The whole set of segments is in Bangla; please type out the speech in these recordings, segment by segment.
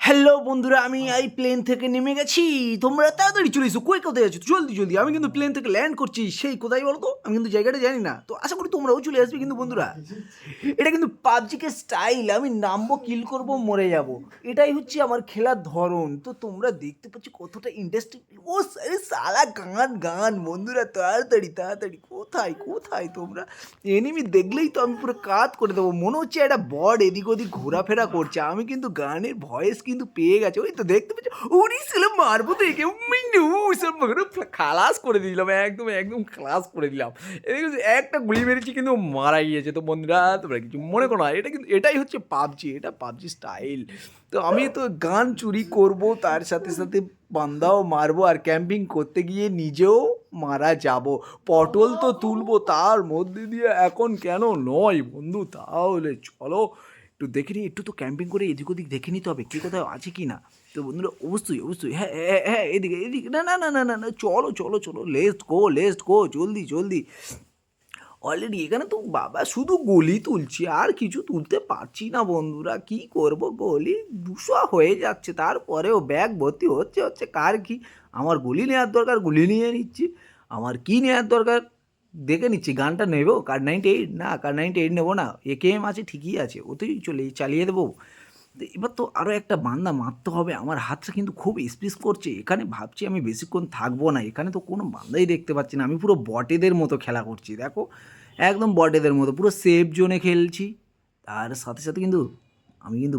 হ্যালো বন্ধুরা, আমি এই প্লেন থেকে নেমে গেছি। তোমরা তাড়াতাড়ি চলে এসো। কই কোথায় আছো? জলদি জলদি। আমি কিন্তু প্লেন থেকে ল্যান্ড করছি। সেই কোথায় বলো তো আমি কিন্তু জায়গাটা জানি না। তো আশা করি তোমরাও চলে আসবে কিন্তু, বন্ধুরা। এটা কিন্তু পাবজিকে স্টাইল আমি নামবো কিল করব, মরে যাব। এটাই হচ্ছে আমার খেলার ধরন। তো তোমরা দেখতে পাচ্ছ কতটা ইন্টারেস্টিং ও আরে সালা গান গান। বন্ধুরা, তাড়াতাড়ি তাড়াতাড়ি। কোথায় কোথায় তোমরা? এনিমি দেখলেই তো আমি পুরো কাত করে দেবো। মনে হচ্ছে একটা বড এদিক ওদিক ঘোরাফেরা করছে। আমি কিন্তু গানের ভয়েস কিন্তু পেয়ে গেছে। ওই তো দেখতে পাচ্ছি, উনি ছিল মারবো তো একে মিন্নু সব খালাস করে দিলাম, একদম একদম খালাস করে দিলাম। একটা গুলি মেরেছি, কিন্তু মারা গিয়েছে। তো বন্ধুরা, তোমরা কিছু মনে করো না, এটা কিন্তু, এটাই হচ্ছে পাবজি, এটা পাবজি স্টাইল তো আমি তো গান চুরি করব, তার সাথে সাথে বান্দাও মারবো, আর ক্যাম্পিং করতে গিয়ে নিজেও মারা যাব। পটল তো তুলবো, তার মধ্যে দিয়ে এখন কেন নয় বন্ধু? তাহলে চলো একটু দেখে নিই, একটু তো ক্যাম্পিং করে এদিক ওদিক দেখে নিতে হবে, কে কোথাও আছে কি না। তো বন্ধুরা, অবশ্যই অবশ্যই হ্যাঁ হ্যাঁ হ্যাঁ এদিকে এদিকে, না না না না না না, চলো চলো চলো লেস্ট গো লেস্ট গো জলদি জলদি। অলরেডি এখানে তো বাবা শুধু গলি তুলছি, আর কিছু তুলতে পারছি না বন্ধুরা, কি করব গলি? দুশো হয়ে যাচ্ছে, তারপরেও ব্যাগ ভর্তি হচ্ছে হচ্ছে কার কি? আমার গলি নেওয়ার দরকার, গলি নিয়ে নিচ্ছি। আমার কি নেওয়ার দরকার? দেখে নিচ্ছি, গানটা নেব? কার নাইনটি এইট না কার নাইনটি এইট নেব না। একে এম আছে, ঠিকই আছে, ওতেই চলে, চালিয়ে দেবো। এবার তো আরও একটা বান্দা মারতে হবে, আমার হাতটা কিন্তু খুব স্পিস করছে। এখানে ভাবছি আমি বেশিক্ষণ থাকব না, এখানে তো কোনো বান্দাই দেখতে পাচ্ছি না। আমি পুরো বটেদের মতো খেলা করছি, দেখো? একদম বটেদের মতো, পুরো সেফ জোনে খেলছি। তার সাথে সাথে কিন্তু আমি কিন্তু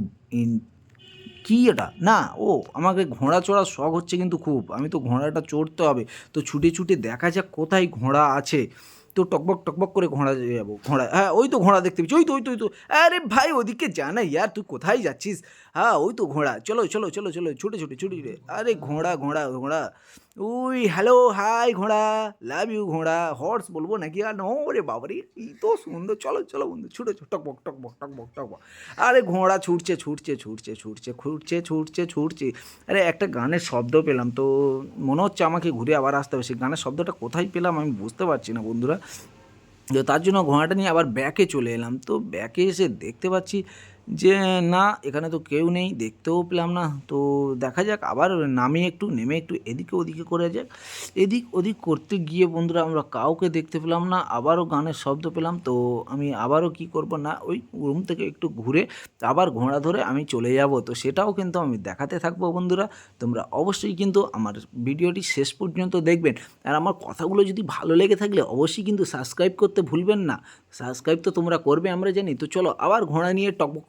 কি এটা? না, ও, আমাকে ঘোড়া চড়ার শখ হচ্ছে কিন্তু খুব। আমি তো ঘোড়াটা চড়তে হবে। তো ছুটে ছুটে দেখা যাক কোথায় ঘোড়া আছে। তো টকবক টকবক করে ঘোড়া যাব, ঘোড়া হ্যাঁ ওই তো ঘোড়া দেখতে পেয়েছি, ওই তো ওই তো ওই তো। আরে ভাই, ওদিকে জানা ইয়ার, তুই কোথায় যাচ্ছিস? হ্যাঁ ওই তো ঘোড়া, চলো চলো চলো চলো, ছুটে ছুটে ছুটে ছুটে। আরে ঘোড়া ঘোড়া ঘোড়া। ওই হ্যালো হাই ঘোড়া লাভ ইউ ঘোড়া হর্স বলব নাকি? আর নো রে বাবারে, কি তো সুন্দর। চলো চলো, বন্ধু, ছুটে, ছুট, টকবক টকবক টকবক টকবক। আরে ঘোড়া ছুটছে ছুটছে ছুটছে ছুটছে ছুটছে ছুটছে ছুটছে। আরে একটা গানের শব্দ পেলাম তো, মনে হচ্ছে আমাকে ঘুরে আবার আসতে হবে। সেই গানের শব্দটা কোথায় পেলাম আমি বুঝতে পারছি না, বন্ধুরা। তো তার জন্য ঘোড়াটা নিয়ে আবার ব্যাকে চলে এলাম। তো ব্যাকে এসে দেখতে পাচ্ছি যে না, এখানে তো কেউ নেই, দেখতেও পেলাম না। তো দেখা যাক, আবার নামে একটু, নেমে একটু এদিকে ওদিকে করে যাক। এদিক ওদিক করতে গিয়ে বন্ধুরা, আমরা কাউকে দেখতে পেলাম না, আবারও গানের শব্দ পেলাম। তো আমি আবারও কি করব না, ওই রুম থেকে একটু ঘুরে আবার ঘোড়া ধরে আমি চলে যাব। তো সেটাও কিন্তু আমি দেখাতে থাকব বন্ধুরা। তোমরা অবশ্যই কিন্তু আমার ভিডিওটি শেষ পর্যন্ত দেখবেন। আর আমার কথাগুলো যদি ভালো লেগে থাকলে অবশ্যই কিন্তু সাবস্ক্রাইব করতে ভুলবেন না। সাবস্ক্রাইব তো তোমরা করবে, আমরা জানি। তো চলো, আবার ঘোড়া নিয়ে টকবক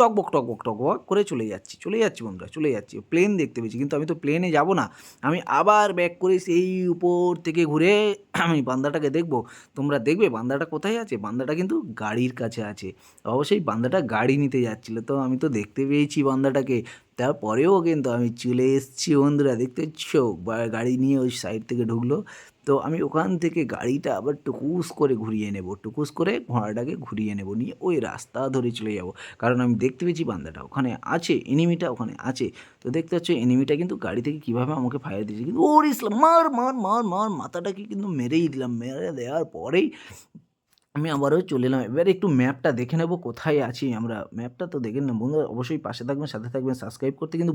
টকবক টকবক টকবক করে চলে যাচ্ছি চলে যাচ্ছি বন্ধুরা, চলে যাচ্ছি। প্লেন দেখতে পেয়েছি, কিন্তু আমি তো প্লেনে যাব না। আমি আবার ব্যাক করে সেই উপর থেকে ঘুরে আমি বান্দাটাকে দেখব। তোমরা দেখবে বান্দাটা কোথায় আছে? বান্দাটা কিন্তু গাড়ির কাছে আছে। অবশ্যই বান্দাটা গাড়ি নিতে যাচ্ছিল, তো আমি তো দেখতে পেয়েছি বান্দাটাকে। তারপরেও কিন্তু আমি চলে এসেছি বন্ধুরা, দেখতে পাচ্ছ? বা- গাড়ি নিয়ে ওই সাইড থেকে ঢুকলো। তো আমি ওখান থেকে গাড়িটা আবার টুকুস করে ঘুরিয়ে নেব, টুকুস করে ঘোড়াটাকে ঘুরিয়ে নেব, নিয়ে ওই রাস্তা ধরে চলে যাব। কারণ আমি দেখতে পেয়েছি বান্দাটা। ওখানে আছে এনিমিটা ওখানে আছে। তো দেখতে পাচ্ছ এনিমিটা কিন্তু গাড়ি থেকে কীভাবে আমাকে ফায়ার দিয়েছে। কিন্তু ওর ইসলাম, মার মার মার মার, মাথাটাকে কিন্তু মেরেই দিলাম। মেরে দেওয়ার পরেই আমি আবারও চলে এলাম। এবার একটু ম্যাপটা দেখে নেব, কোথায় আছি আমরা। ম্যাপটা তো দেখে না বন্ধুরা, অবশ্যই পাশে থাকবেন, সাথে থাকবেন সাবস্ক্রাইব করতে কিন্তু